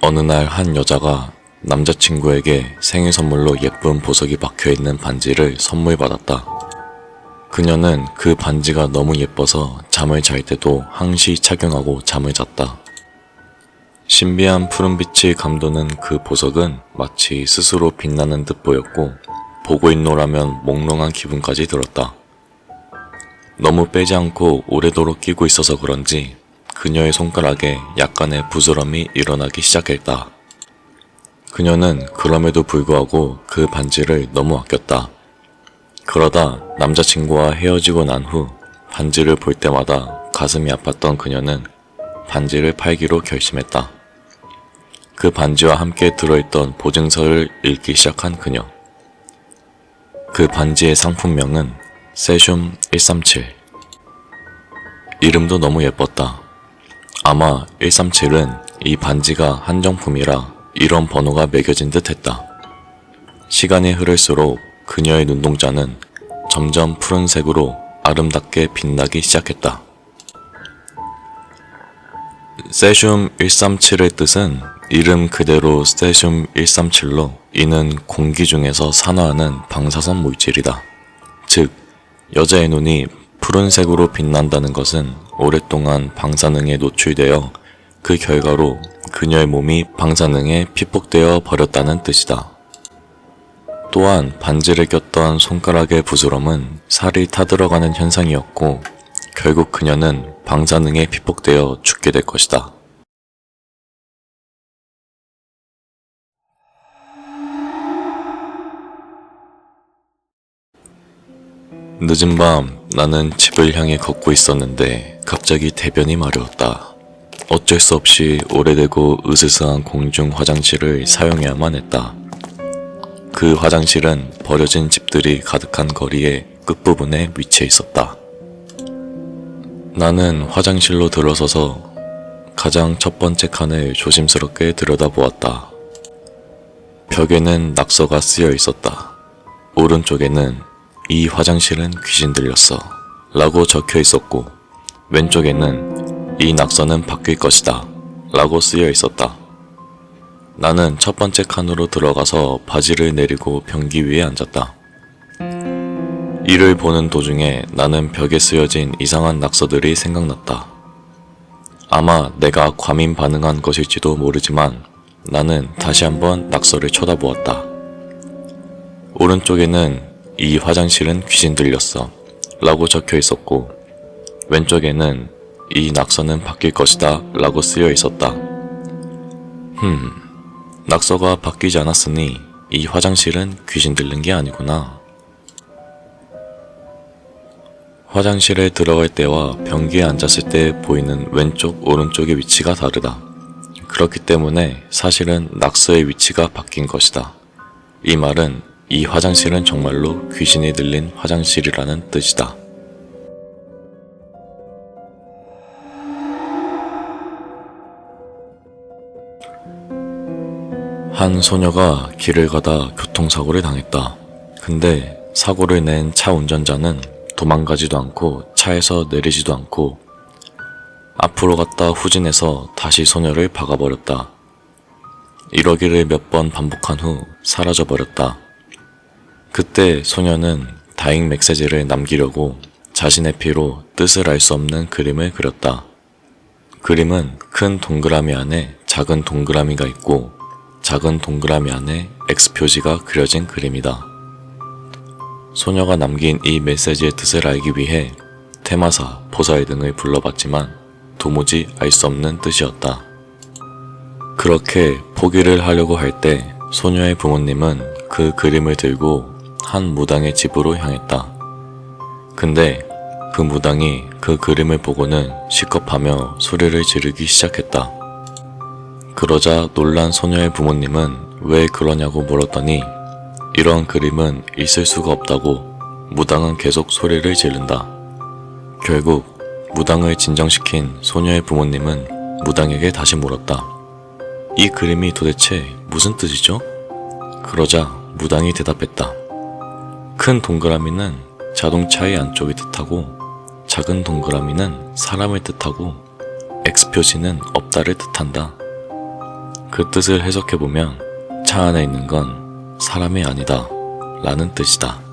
어느 날 한 여자가 남자친구에게 생일 선물로 예쁜 보석이 박혀 있는 반지를 선물 받았다. 그녀는 그 반지가 너무 예뻐서 잠을 잘 때도 항시 착용하고 잠을 잤다. 신비한 푸른빛이 감도는 그 보석은 마치 스스로 빛나는 듯 보였고 보고 있노라면 몽롱한 기분까지 들었다. 너무 빼지 않고 오래도록 끼고 있어서 그런지 그녀의 손가락에 약간의 부스럼이 일어나기 시작했다. 그녀는 그럼에도 불구하고 그 반지를 너무 아꼈다. 그러다 남자친구와 헤어지고 난 후 반지를 볼 때마다 가슴이 아팠던 그녀는 반지를 팔기로 결심했다. 그 반지와 함께 들어있던 보증서를 읽기 시작한 그녀. 그 반지의 상품명은 세슘 137. 이름도 너무 예뻤다. 아마 137은 이 반지가 한정품이라 이런 번호가 매겨진 듯 했다. 시간이 흐를수록 그녀의 눈동자는 점점 푸른색으로 아름답게 빛나기 시작했다. 세슘 137의 뜻은 이름 그대로 세슘 137로 이는 공기 중에서 산화하는 방사선 물질이다. 즉, 여자의 눈이 푸른색으로 빛난다는 것은 오랫동안 방사능에 노출되어 그 결과로 그녀의 몸이 방사능에 피폭되어 버렸다는 뜻이다. 또한 반지를 꼈던 손가락의 부스럼은 살이 타들어가는 현상이었고 결국 그녀는 방사능에 피폭되어 죽게 될 것이다. 늦은 밤 나는 집을 향해 걷고 있었는데 갑자기 대변이 마려웠다. 어쩔 수 없이 오래되고 으스스한 공중 화장실을 사용해야만 했다. 그 화장실은 버려진 집들이 가득한 거리의 끝부분에 위치해 있었다. 나는 화장실로 들어서서 가장 첫 번째 칸을 조심스럽게 들여다보았다. 벽에는 낙서가 쓰여 있었다. 오른쪽에는 이 화장실은 귀신 들렸어. 라고 적혀 있었고, 왼쪽에는 이 낙서는 바뀔 것이다. 라고 쓰여 있었다. 나는 첫 번째 칸으로 들어가서 바지를 내리고 변기 위에 앉았다. 이를 보는 도중에 나는 벽에 쓰여진 이상한 낙서들이 생각났다. 아마 내가 과민 반응한 것일지도 모르지만 나는 다시 한번 낙서를 쳐다보았다. 오른쪽에는 이 화장실은 귀신 들렸어. 라고 적혀 있었고, 왼쪽에는 이 낙서는 바뀔 것이다. 라고 쓰여 있었다. 흠, 낙서가 바뀌지 않았으니 이 화장실은 귀신 들린 게 아니구나. 화장실에 들어갈 때와 변기에 앉았을 때 보이는 왼쪽, 오른쪽의 위치가 다르다. 그렇기 때문에 사실은 낙서의 위치가 바뀐 것이다. 이 말은 이 화장실은 정말로 귀신이 들린 화장실이라는 뜻이다. 한 소녀가 길을 가다 교통사고를 당했다. 근데 사고를 낸 차 운전자는 도망가지도 않고 차에서 내리지도 않고 앞으로 갔다 후진해서 다시 소녀를 박아버렸다. 이러기를 몇 번 반복한 후 사라져버렸다. 그때 소녀는 다잉 메시지를 남기려고 자신의 피로 뜻을 알 수 없는 그림을 그렸다. 그림은 큰 동그라미 안에 작은 동그라미가 있고 작은 동그라미 안에 X 표지가 그려진 그림이다. 소녀가 남긴 이 메시지의 뜻을 알기 위해 테마사, 보살 등을 불러봤지만 도무지 알 수 없는 뜻이었다. 그렇게 포기를 하려고 할 때 소녀의 부모님은 그 그림을 들고 한 무당의 집으로 향했다. 근데 그 무당이 그 그림을 보고는 시겁하며 소리를 지르기 시작했다. 그러자 놀란 소녀의 부모님은 왜 그러냐고 물었더니 이런 그림은 있을 수가 없다고 무당은 계속 소리를 지른다. 결국 무당을 진정시킨 소녀의 부모님은 무당에게 다시 물었다. 이 그림이 도대체 무슨 뜻이죠? 그러자 무당이 대답했다. 큰 동그라미는 자동차의 안쪽을 뜻하고 작은 동그라미는 사람을 뜻하고 X 표시는 없다를 뜻한다. 그 뜻을 해석해보면 차 안에 있는 건 사람이 아니다 라는 뜻이다.